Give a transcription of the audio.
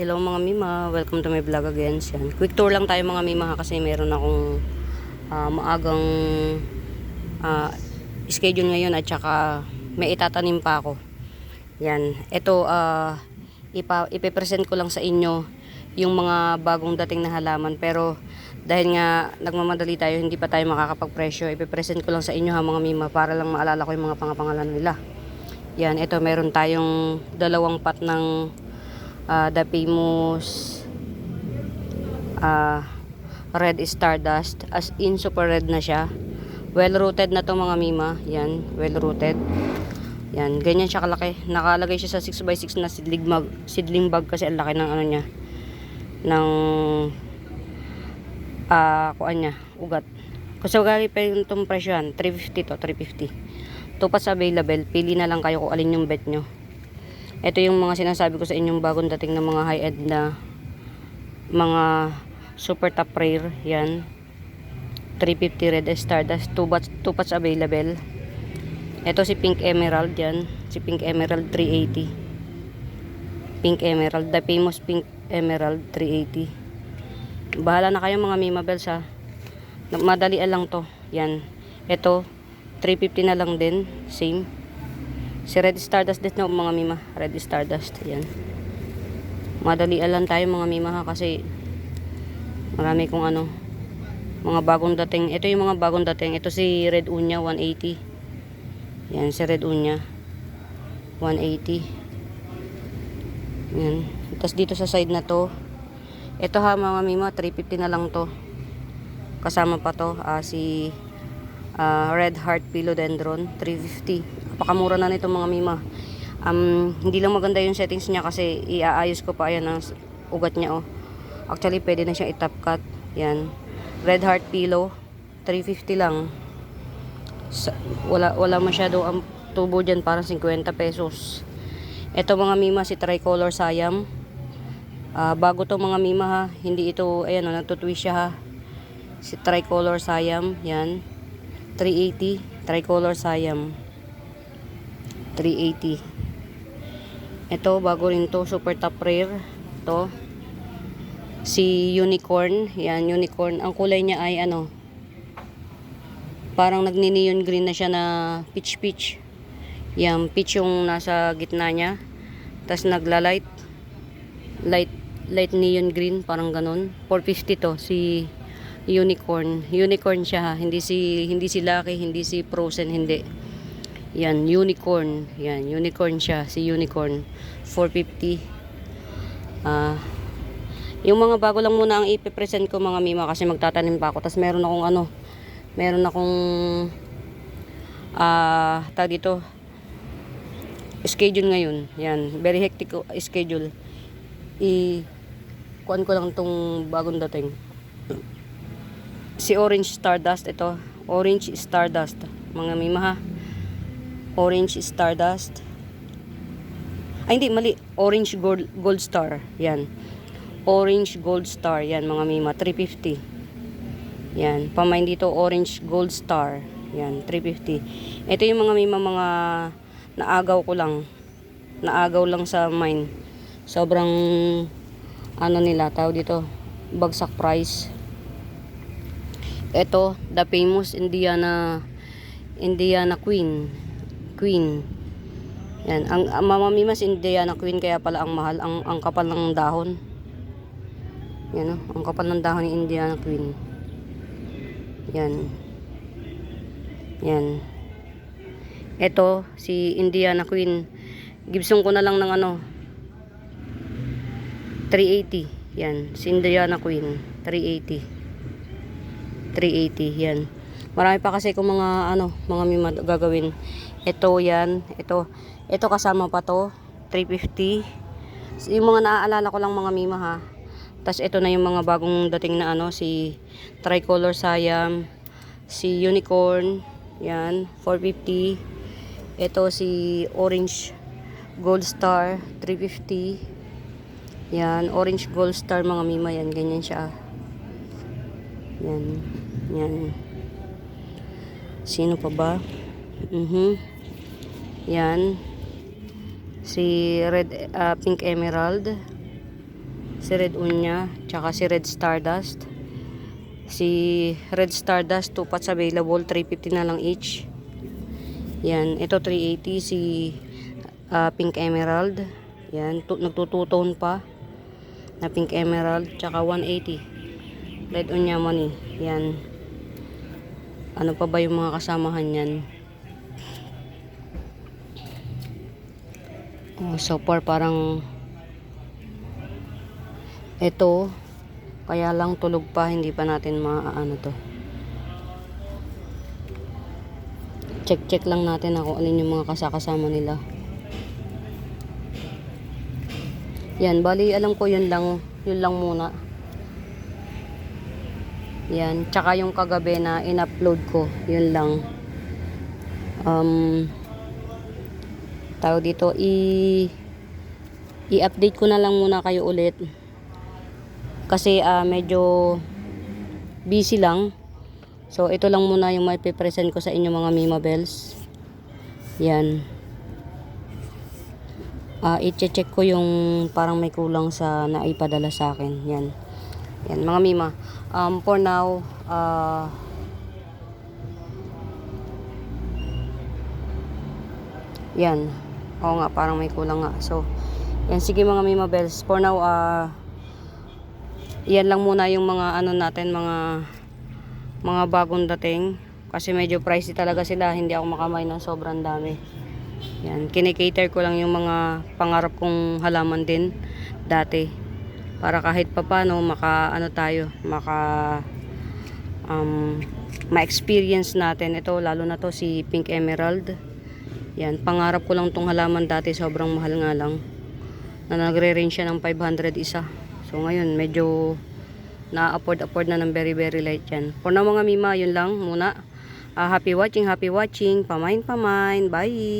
Hello mga Mima, welcome to my vlog again. Yan. Quick tour lang tayo mga Mima ha, kasi meron akong ah, maagang ah, schedule ngayon at saka may itatanim pa ako. Yan, ito uh, ipa, ipipresent ko lang sa inyo yung mga bagong dating na halaman pero dahil nga nagmamadali tayo hindi pa tayo makakapag-presyo ipipresent ko lang sa inyo ha mga Mima para lang maalala ko yung mga pangapangalan nila. Yan, ito meron tayong dalawang pot ng uh, the famous uh, red stardust as in super red na siya. Well rooted na to mga mima. Yan well rooted. Yan ganyan siya kalaki. Nakalagay siya sa 6x6 na seedling bag, seedling bag kasi ang laki ng ano niya ng ah kuan niya ugat. Kasi wag pa yung itong presyohan 350 to 350 tupas available pili na lang kayo kung alin yung bet nyo ito yung mga sinasabi ko sa inyong bagong dating na mga high-end na mga super top rare. Yan. 350 red stardust. 2 bats, 2 pots available. Ito si pink emerald yan. Si pink emerald 380. Pink emerald. The famous pink emerald 380. Bahala na kayo mga Mima Bells ha. Madalian lang to. Yan. Ito 350 na lang din. Same. Si Red Stardust din na mga mima. Red Stardust. Yan. Madalian lang tayo mga mima ha kasi marami kong ano mga bagong dating. Ito yung mga bagong dating. Ito si Red Unya 180. Yan si Red Unya 180. Yan. Tapos dito sa side na to. Ito ha mga mima 350 na lang to. Kasama pa to ah, si ah, Red Heart Philodendron 350 napakamura na nito mga mima. Um, hindi lang maganda yung settings niya kasi iaayos ko pa ayan ang ugat niya oh. Actually pwede na siyang itap cut. Yan. Red heart pillow 350 lang. Sa, wala, wala masyado ang tubo dyan parang 50 pesos. Ito mga mima si tricolor sayam Ah, bago to mga mima ha. Hindi ito ayan oh, nagtutwist siya ha. Si tricolor sayam yan. 380 tricolor sayam 380 ito bago rin to super top rare. To si unicorn. Yan unicorn. Ang kulay niya ay ano parang nagni-neon green na siya na peach peach. Yan peach yung nasa gitna niya. Tas nagla-light light light neon green parang ganun. 450 to si unicorn. Unicorn siya hindi si hindi si lucky hindi si frozen hindi yan, unicorn. Yan, unicorn siya. Si unicorn. 450. Ah, yung mga bago lang muna ang ipipresent ko mga mima kasi magtatanim pa ako. Tapos meron akong ano, meron akong ah, tag dito, schedule ngayon. Yan, very hectic schedule. I, kuan ko lang tong bagong dating. Si Orange Stardust, ito. Orange Stardust. Mga mima ha orange stardust. Ay, hindi, mali. Orange gold, gold star. Yan. Orange gold star. Yan, mga mima. 350. Yan. Pamain dito, orange gold star. Yan, 350. Ito yung mga mima, mga naagaw ko lang. Naagaw lang sa mine. Sobrang, ano nila, tawag dito, bagsak price. Ito, the famous Indiana, Indiana Queen queen. Yan, ang, ang Mama Mimas Indiana Queen kaya pala ang mahal, ang, ang kapal ng dahon. Yan, oh, ang kapal ng dahon ni Indiana Queen. Yan. Yan. Ito, si Indiana Queen. Gibson ko na lang ng ano, 380. Yan, si Indiana Queen. 380. 380, yan. Marami pa kasi kung mga ano, mga mima gagawin. Ito yan, ito. Ito kasama pa to, 350. Yung mga naaalala ko lang mga mima ha. Tapos ito na yung mga bagong dating na ano, si Tricolor Siam, si Unicorn, yan, 450. Ito si Orange Gold Star, 350. Yan, Orange Gold Star mga mima yan, ganyan siya. Yan, yan. Sino pa ba? Mhm. Yan. Si Red uh, Pink Emerald. Si Red Unya, tsaka si Red Stardust. Si Red Stardust, 2 pots available, 350 na lang each. Yan, ito 380 si ah, Pink Emerald. Yan, tu- nagtututone pa na Pink Emerald, tsaka 180. Red Unya Money. Yan. Ano pa ba yung mga kasamahan yan? Oh, so far parang ito kaya lang tulog pa hindi pa natin maaano to. Check check lang natin ako alin yung mga kasakasama nila. Yan bali alam ko yun lang yun lang muna. Yan tsaka yung kagabi na in-upload ko yun lang. Um tawag dito i i-update ko na lang muna kayo ulit. Kasi ah, medyo busy lang. So ito lang muna yung may present ko sa inyo mga Mima Bells. Yan. Ah i-check ko yung parang may kulang sa naipadala sa akin. Yan. Yan mga Mima. Um, for now ah yan Oo nga, parang may kulang nga. So, yan. Sige mga Mima Bells. For now, ah, yan lang muna yung mga ano natin, mga mga bagong dating. Kasi medyo pricey talaga sila. Hindi ako makamay ng sobrang dami. Yan. Kinikater ko lang yung mga pangarap kong halaman din dati. Para kahit papano, maka, ano tayo, maka, um, ma-experience natin. Ito, lalo na to si Pink Emerald. Yan, pangarap ko lang tong halaman dati, sobrang mahal nga lang. Na nagre-range siya ng 500 isa. So ngayon, medyo na-afford-afford na ng very very light yan. For na mga mima, yun lang muna. Ah, happy watching, happy watching. Pamain, pamain. Bye!